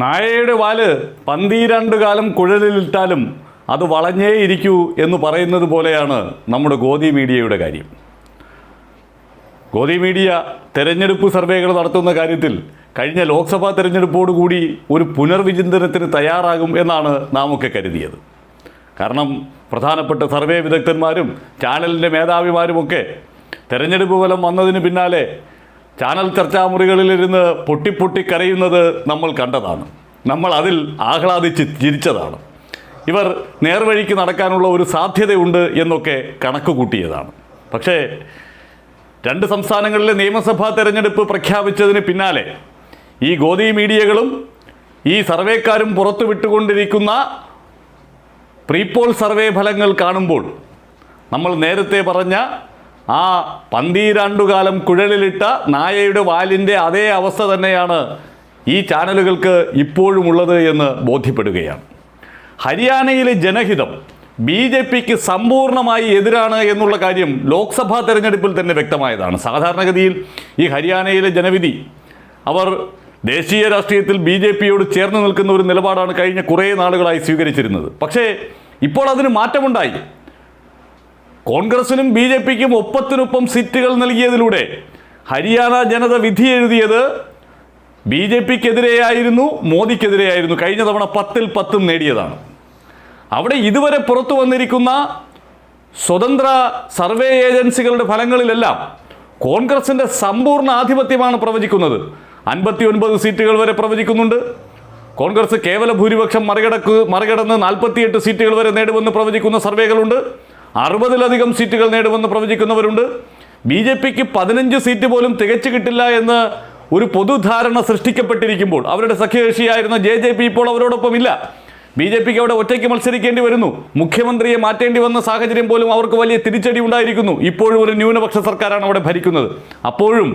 നായയുടെ വാൽ പന്തീരണ്ട് കാലം കുഴലിലിട്ടാലും അത് വളഞ്ഞേ ഇരിക്കൂ എന്ന് പറയുന്നത് പോലെയാണ് നമ്മുടെ ഗോതി മീഡിയയുടെ കാര്യം. ഗോതി മീഡിയ തെരഞ്ഞെടുപ്പ് സർവേകൾ നടത്തുന്ന കാര്യത്തിൽ കഴിഞ്ഞ ലോക്സഭാ തെരഞ്ഞെടുപ്പോടുകൂടി ഒരു പുനർവിചിന്തനത്തിന് തയ്യാറാകും എന്നാണ് നാം ഒക്കെ കരുതിയത്. കാരണം പ്രധാനപ്പെട്ട സർവേ വിദഗ്ധന്മാരും ചാനലിന്റെ മേധാവിമാരുമൊക്കെ തെരഞ്ഞെടുപ്പ് ഫലം വന്നതിന് പിന്നാലെ ചാനൽ ചർച്ചാമുറികളിലിരുന്ന് പൊട്ടിപ്പൊട്ടി കരയുന്നത് നമ്മൾ കണ്ടതാണ്. നമ്മൾ അതിൽ ആഹ്ലാദിച്ച് ചിരിച്ചതാണ്. ഇവർ നേർവഴിക്ക് നടക്കാനുള്ള ഒരു സാധ്യതയുണ്ട് എന്നൊക്കെ കണക്ക് കൂട്ടിയതാണ്. പക്ഷേ രണ്ട് സംസ്ഥാനങ്ങളിലെ നിയമസഭാ തെരഞ്ഞെടുപ്പ് പ്രഖ്യാപിച്ചതിന് പിന്നാലെ ഈ ഗോദി മീഡിയകളും ഈ സർവേക്കാരും പുറത്തു പുറത്തുവിട്ടുകൊണ്ടിരിക്കുന്ന പ്രീപോൾ സർവേ ഫലങ്ങൾ കാണുമ്പോൾ നമ്മൾ നേരത്തെ പറഞ്ഞ ആ പന്തീരാണ്ടുകാലം കുഴലിലിട്ട നായയുടെ വാലിന്റെ അതേ അവസ്ഥ തന്നെയാണ് ഈ ചാനലുകൾക്ക് ഇപ്പോഴുമുള്ളത് എന്ന് ബോധ്യപ്പെടുകയാണ്. ഹരിയാനയിലെ ജനഹിതം ബി ജെ പിക്ക് സമ്പൂർണമായി എതിരാണ് എന്നുള്ള കാര്യം ലോക്സഭാ തെരഞ്ഞെടുപ്പിൽ തന്നെ വ്യക്തമായതാണ്. സാധാരണഗതിയിൽ ഈ ഹരിയാനയിലെ ജനവിധി അവർ ദേശീയ രാഷ്ട്രീയത്തിൽ ബി ജെ പിയോട് ചേർന്ന് നിൽക്കുന്ന ഒരു നിലപാടാണ് കഴിഞ്ഞ കുറേ നാളുകളായി സ്വീകരിച്ചിരുന്നത്. പക്ഷേ ഇപ്പോൾ അതിന് മാറ്റമുണ്ടായി. കോൺഗ്രസിനും ബി ജെ പിക്കും ഒപ്പത്തിനൊപ്പം സീറ്റുകൾ നൽകിയതിലൂടെ ഹരിയാന ജനത വിധി എഴുതിയത് ബി ജെ പിക്കെതിരെയായിരുന്നു മോദിക്കെതിരെയായിരുന്നു. കഴിഞ്ഞ തവണ പത്തിൽ പത്തും നേടിയതാണ്. അവിടെ ഇതുവരെ പുറത്തു വന്നിരിക്കുന്ന സ്വതന്ത്ര സർവേ ഏജൻസികളുടെ ഫലങ്ങളിലെല്ലാം കോൺഗ്രസിന്റെ സമ്പൂർണ ആധിപത്യമാണ് പ്രവചിക്കുന്നത്. അൻപത്തി ഒൻപത് സീറ്റുകൾ വരെ പ്രവചിക്കുന്നുണ്ട്. കോൺഗ്രസ് കേവല ഭൂരിപക്ഷം മറികടക്ക് മറികടന്ന് നാൽപ്പത്തിയെട്ട് സീറ്റുകൾ വരെ നേടുമെന്ന് പ്രവചിക്കുന്ന സർവേകളുണ്ട്. അറുപതിലധികം സീറ്റുകൾ നേടുമെന്ന് പ്രവചിക്കുന്നവരുണ്ട്. ബി ജെ പിക്ക് പതിനഞ്ച് സീറ്റ് പോലും തികച്ചു കിട്ടില്ല എന്ന് ഒരു പൊതുധാരണ സൃഷ്ടിക്കപ്പെട്ടിരിക്കുമ്പോൾ അവരുടെ സഖ്യകക്ഷിയായിരുന്ന ജെ ജെ പി ഇപ്പോൾ അവരോടൊപ്പം ഇല്ല ബി ജെ പിക്ക് അവിടെ ഒറ്റയ്ക്ക് മത്സരിക്കേണ്ടി വരുന്നു. മുഖ്യമന്ത്രിയെ മാറ്റേണ്ടി വന്ന സാഹചര്യം പോലും അവർക്ക് വലിയ തിരിച്ചടി ഉണ്ടായിരിക്കുന്നു. ഇപ്പോഴും ഒരു ന്യൂനപക്ഷ സർക്കാരാണ് അവിടെ ഭരിക്കുന്നത്. അപ്പോഴും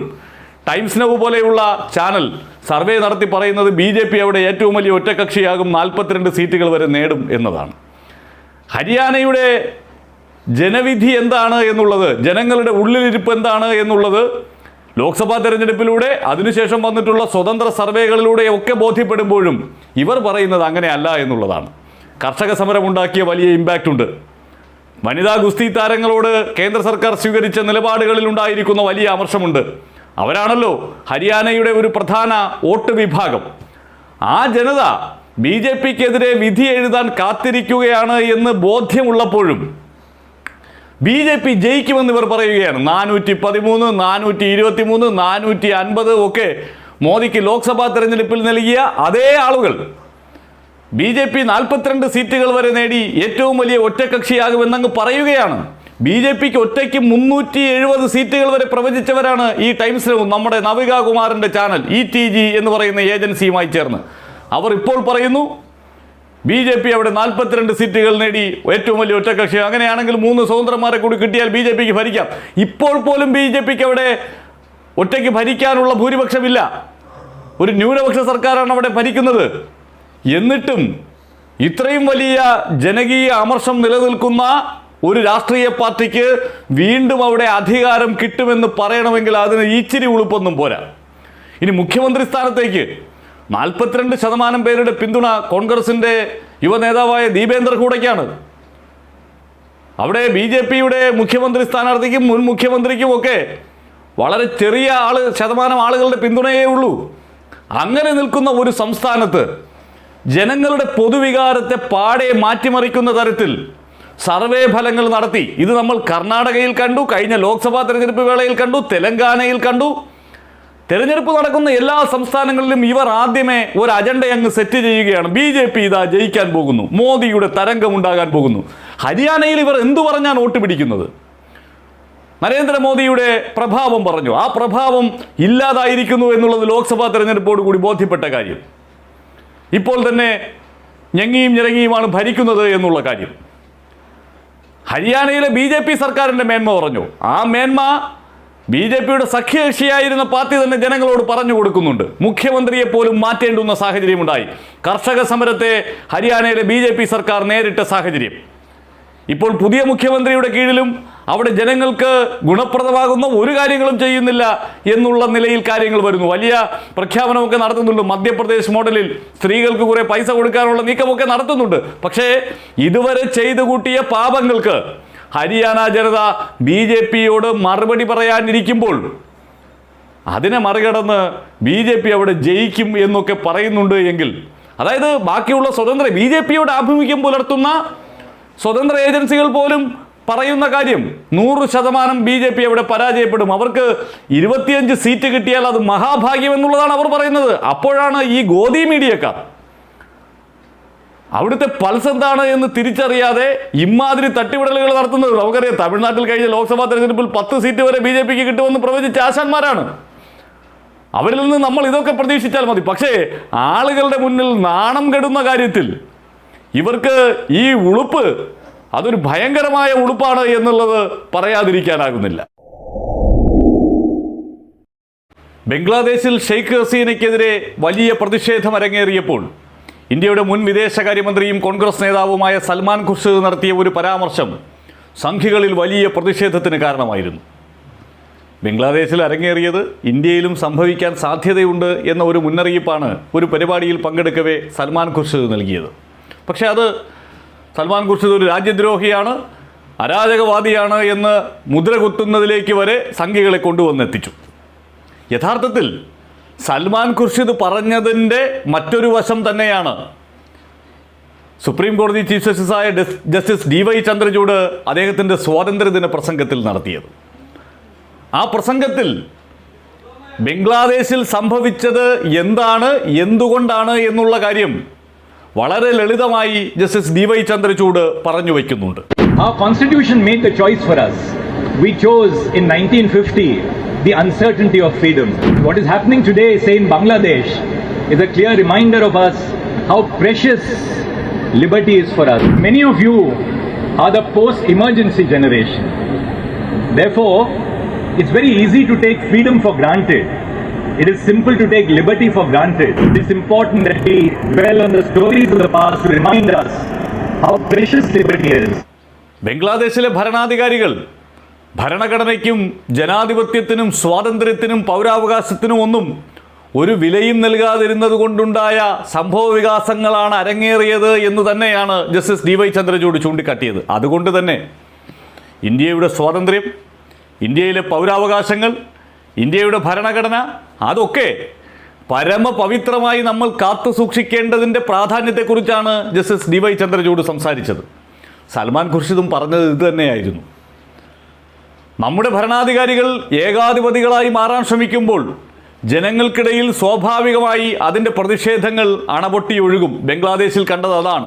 ടൈംസ് നവ് പോലെയുള്ള ചാനൽ സർവേ നടത്തി പറയുന്നത് ബി ജെ പി അവിടെ ഏറ്റവും വലിയ ഒറ്റക്കക്ഷിയാകും നാൽപ്പത്തിരണ്ട് സീറ്റുകൾ വരെ നേടും എന്നതാണ്. ഹരിയാനയുടെ ജനവിധി എന്താണ് എന്നുള്ളത് ജനങ്ങളുടെ ഉള്ളിലിരിപ്പ് എന്താണ് എന്നുള്ളത് ലോക്സഭാ തെരഞ്ഞെടുപ്പിലൂടെ അതിനുശേഷം വന്നിട്ടുള്ള സ്വതന്ത്ര സർവേകളിലൂടെ ഒക്കെ ബോധ്യപ്പെടുമ്പോഴും ഇവർ പറയുന്നത് അങ്ങനെയല്ല എന്നുള്ളതാണ്. കർഷക സമരമുണ്ടാക്കിയ വലിയ ഇമ്പാക്റ്റ് ഉണ്ട്. വനിതാ ഗുസ്തി താരങ്ങളോട് കേന്ദ്ര സർക്കാർ സ്വീകരിച്ച നിലപാടുകളിൽ ഉണ്ടായിരിക്കുന്ന വലിയ അമർഷമുണ്ട്. അവരാണല്ലോ ഹരിയാനയുടെ ഒരു പ്രധാന വോട്ട് വിഭാഗം. ആ ജനത ബി ജെ പിക്കെതിരെ വിധി എഴുതാൻ കാത്തിരിക്കുകയാണ് എന്ന് ബോധ്യമുള്ളപ്പോഴും ബി ജെ പി ജയിക്കുമെന്ന് ഇവർ പറയുകയാണ്. നാനൂറ്റി പതിമൂന്ന് നാനൂറ്റി ഇരുപത്തി മൂന്ന് നാനൂറ്റി അൻപത് ഒക്കെ മോദിക്ക് ലോക്സഭാ തെരഞ്ഞെടുപ്പിൽ നൽകിയ അതേ ആളുകൾ. ബി ജെ പി നാൽപ്പത്തിരണ്ട് സീറ്റുകൾ വരെ നേടി ഏറ്റവും വലിയ ഒറ്റക്കക്ഷിയാകുമെന്നങ്ങ് പറയുകയാണ്. ബി ജെ പിക്ക് ഒറ്റയ്ക്ക് മുന്നൂറ്റി എഴുപത് സീറ്റുകൾ വരെ പ്രവചിച്ചവരാണ് ഈ ടൈംസിലും നമ്മുടെ നവികാകുമാറിന്റെ ചാനൽ ഇ ടി ജി എന്ന് പറയുന്ന ഏജൻസിയുമായി ചേർന്ന്. അവർ ഇപ്പോൾ പറയുന്നു ബി ജെ പി അവിടെ നാൽപ്പത്തിരണ്ട് സീറ്റുകൾ നേടി ഏറ്റവും വലിയ ഒറ്റകക്ഷി. അങ്ങനെയാണെങ്കിൽ മൂന്ന് സ്വതന്ത്രന്മാരെ കൂടി കിട്ടിയാൽ ബി ജെ പിക്ക് ഭരിക്കാം. ഇപ്പോൾ പോലും ബി ജെ പിക്ക് അവിടെ ഒറ്റയ്ക്ക് ഭരിക്കാനുള്ള ഭൂരിപക്ഷമില്ല. ഒരു ന്യൂനപക്ഷ സർക്കാരാണ് അവിടെ ഭരിക്കുന്നത്. എന്നിട്ടും ഇത്രയും വലിയ ജനകീയ അമർഷം നിലനിൽക്കുന്ന ഒരു രാഷ്ട്രീയ പാർട്ടിക്ക് വീണ്ടും അവിടെ അധികാരം കിട്ടുമെന്ന് പറയണമെങ്കിൽ അതിന് ഇച്ചിരി ഉളുപ്പൊന്നും പോരാ. ഇനി മുഖ്യമന്ത്രി സ്ഥാനത്തേക്ക് നാൽപ്പത്തിരണ്ട് ശതമാനം പേരുടെ പിന്തുണ കോൺഗ്രസിന്റെ യുവ നേതാവായ ദീപേന്ദ്ര കൂടയ്ക്കാണ്. അവിടെ ബി ജെ പിയുടെ മുഖ്യമന്ത്രി സ്ഥാനാർത്ഥിക്കും മുൻ മുഖ്യമന്ത്രിക്കും ഒക്കെ വളരെ ചെറിയ ആൾ ശതമാനം ആളുകളുടെ പിന്തുണയേ ഉള്ളൂ. അങ്ങനെ നിൽക്കുന്ന ഒരു സംസ്ഥാനത്ത് ജനങ്ങളുടെ പൊതുവികാരത്തെ പാടെ മാറ്റിമറിക്കുന്ന തരത്തിൽ സർവേ ഫലങ്ങൾ നടത്തി. ഇത് നമ്മൾ കർണാടകയിൽ കണ്ടു കഴിഞ്ഞ ലോക്സഭാ തെരഞ്ഞെടുപ്പ് വേളയിൽ കണ്ടു തെലങ്കാനയിൽ കണ്ടു. തെരഞ്ഞെടുപ്പ് നടക്കുന്ന എല്ലാ സംസ്ഥാനങ്ങളിലും ഇവർ ആദ്യമേ ഒരു അജണ്ട അങ്ങ് സെറ്റ് ചെയ്യുകയാണ്. ബി ജെ പി ഇതാ ജയിക്കാൻ പോകുന്നു. മോദിയുടെ തരംഗം ഉണ്ടാകാൻ പോകുന്നു. ഹരിയാനയിൽ ഇവർ എന്തു പറഞ്ഞാണ് വോട്ട് പിടിക്കുന്നത്? നരേന്ദ്രമോദിയുടെ പ്രഭാവം പറഞ്ഞു? ആ പ്രഭാവം ഇല്ലാതായിരിക്കുന്നു എന്നുള്ളത് ലോക്സഭാ തെരഞ്ഞെടുപ്പോട് കൂടി ബോധ്യപ്പെട്ട കാര്യം. ഇപ്പോൾ തന്നെ ഞെങ്ങിയും ഞെരങ്ങിയുമാണ് ഭരിക്കുന്നത് എന്നുള്ള കാര്യം. ഹരിയാനയിലെ ബി സർക്കാരിന്റെ മേന്മ പറഞ്ഞു? ആ മേന്മ ബി ജെ പിയുടെ സഖ്യകക്ഷിയായിരുന്ന പാർട്ടി തന്നെ ജനങ്ങളോട് പറഞ്ഞു കൊടുക്കുന്നുണ്ട്. മുഖ്യമന്ത്രിയെ പോലും മാറ്റേണ്ടുന്ന സാഹചര്യമുണ്ടായി. കർഷക സമരത്തെ ഹരിയാനയിലെ ബി സർക്കാർ നേരിട്ട സാഹചര്യം. ഇപ്പോൾ പുതിയ മുഖ്യമന്ത്രിയുടെ കീഴിലും അവിടെ ജനങ്ങൾക്ക് ഗുണപ്രദമാകുന്ന ഒരു കാര്യങ്ങളും ചെയ്യുന്നില്ല എന്നുള്ള നിലയിൽ കാര്യങ്ങൾ വരുന്നു. വലിയ പ്രഖ്യാപനമൊക്കെ നടത്തുന്നുണ്ട്. മധ്യപ്രദേശ് മോഡലിൽ സ്ത്രീകൾക്ക് കുറെ പൈസ കൊടുക്കാനുള്ള നീക്കമൊക്കെ നടത്തുന്നുണ്ട്. പക്ഷേ ഇതുവരെ ചെയ്തു കൂട്ടിയ പാപങ്ങൾക്ക് ഹരിയാന ജനത ബി ജെ പിയോട് മറുപടി പറയാനിരിക്കുമ്പോൾ അതിനെ മറികടന്ന് ബി ജെ പി അവിടെ ജയിക്കും എന്നൊക്കെ പറയുന്നുണ്ട് എങ്കിൽ അതായത് ബാക്കിയുള്ള സ്വതന്ത്ര ബി ജെ പിയോട് ആഭിമുഖ്യം പുലർത്തുന്ന സ്വതന്ത്ര ഏജൻസികൾ പോലും പറയുന്ന കാര്യം നൂറ് ശതമാനം ബി ജെ പി അവിടെ പരാജയപ്പെടും. അവർക്ക് ഇരുപത്തിയഞ്ച് സീറ്റ് കിട്ടിയാൽ അത് മഹാഭാഗ്യം എന്നുള്ളതാണ് അവർ പറയുന്നത്. അപ്പോഴാണ് ഈ ഗോദി മീഡിയക്കാർ അവിടുത്തെ പൾസ് എന്താണ് എന്ന് തിരിച്ചറിയാതെ ഇമാതിരി തട്ടിവിടലുകൾ നടത്തുന്നത്. നമുക്കറിയാം തമിഴ്നാട്ടിൽ കഴിഞ്ഞ ലോക്സഭാ തെരഞ്ഞെടുപ്പിൽ പത്ത് സീറ്റ് വരെ ബി ജെ പിക്ക് കിട്ടുമെന്ന് പ്രവചിച്ച ആശാന്മാരാണ്. അവരിൽ നിന്ന് നമ്മൾ ഇതൊക്കെ പ്രതീക്ഷിച്ചാൽ മതി. പക്ഷേ ആളുകളുടെ മുന്നിൽ നാണം കെടുന്ന കാര്യത്തിൽ ഇവർക്ക് ഈ ഉളുപ്പ് അതൊരു ഭയങ്കരമായ ഉളുപ്പാണ് എന്നുള്ളത് പറയാതിരിക്കാനാകുന്നില്ല. ബംഗ്ലാദേശിൽ ഷെയ്ഖ് ഹസീനയ്ക്കെതിരെ വലിയ പ്രതിഷേധം അരങ്ങേറിയപ്പോൾ ഇന്ത്യയുടെ മുൻ വിദേശകാര്യമന്ത്രിയും കോൺഗ്രസ് നേതാവുമായ സൽമാൻ ഖുർഷിദ് നടത്തിയ ഒരു പരാമർശം സംഘികളിൽ വലിയ പ്രതിഷേധത്തിന് കാരണമായിരുന്നു. ബംഗ്ലാദേശിൽ അരങ്ങേറിയത് ഇന്ത്യയിലും സംഭവിക്കാൻ സാധ്യതയുണ്ട് എന്ന ഒരു മുന്നറിയിപ്പാണ് ഒരു പരിപാടിയിൽ പങ്കെടുക്കവേ സൽമാൻ ഖുർഷിദ് നൽകിയത്. പക്ഷേ അത് സൽമാൻ ഖുർഷിദ് ഒരു രാജ്യദ്രോഹിയാണ് അരാജകവാദിയാണ് എന്ന് മുദ്ര കുത്തുന്നതിലേക്ക് വരെ സംഘികളെ കൊണ്ടുവന്നെത്തിച്ചു. യഥാർത്ഥത്തിൽ സൽമാൻ ഖുർഷിദ് പറഞ്ഞതിന്റെ മറ്റൊരു വശം തന്നെയാണ്. സുപ്രീം കോടതി ചീഫ് ജസ്റ്റിസായ ജസ്റ്റിസ് ഡി വൈ ചന്ദ്രചൂഡ് അദ്ദേഹത്തിന്റെ സ്വാതന്ത്ര്യദിന പ്രസംഗത്തിൽ നടത്തിയത്. ആ പ്രസംഗത്തിൽ ബംഗ്ലാദേശിൽ സംഭവിച്ചത് എന്താണ് എന്തുകൊണ്ടാണ് എന്നുള്ള കാര്യം വളരെ ലളിതമായി ജസ്റ്റിസ് ഡി വൈ ചന്ദ്രചൂഡ് പറഞ്ഞു വയ്ക്കുന്നുണ്ട്. ആ constitution make a choice for us. We chose in 1950 the uncertainty of freedom. What is happening today, say in Bangladesh, is a clear reminder of us how precious liberty is for us. Many of you are the post emergency generation. Therefore, it's very easy to take freedom for granted. It is simple to take liberty for granted. It's important that we dwell on the stories of the past to remind us how precious liberty is. ബംഗ്ലാദേശിലെ ഭരണാധികാരികൾ ഭരണഘടനയ്ക്കും ജനാധിപത്യത്തിനും സ്വാതന്ത്ര്യത്തിനും പൗരാവകാശത്തിനും ഒന്നും ഒരു വിലയും നൽകാതിരുന്നത് കൊണ്ടുണ്ടായ സംഭവ വികാസങ്ങളാണ് അരങ്ങേറിയത് എന്ന് തന്നെയാണ് justice D Y Chandrachud ചൂണ്ടിക്കാട്ടിയത്. അതുകൊണ്ട് തന്നെ ഇന്ത്യയുടെ സ്വാതന്ത്ര്യം ഇന്ത്യയിലെ പൗരാവകാശങ്ങൾ ഇന്ത്യയുടെ ഭരണഘടന അതൊക്കെ പരമപവിത്രമായി നമ്മൾ കാത്തു സൂക്ഷിക്കേണ്ടതിന്റെ പ്രാധാന്യത്തെക്കുറിച്ചാണ് ജസ്റ്റിസ് ഡി വൈ ചന്ദ്രചൂഡ് സംസാരിച്ചത്. സൽമാൻ ഖുർഷിദും പറഞ്ഞത് ഇത് തന്നെയായിരുന്നു. നമ്മുടെ ഭരണാധികാരികൾ ഏകാധിപതികളായി മാറാൻ ശ്രമിക്കുമ്പോൾ ജനങ്ങൾക്കിടയിൽ സ്വാഭാവികമായി അതിന്റെ പ്രതിഷേധങ്ങൾ അണപൊട്ടി ഒഴുകും. ബംഗ്ലാദേശിൽ കണ്ടത് അതാണ്.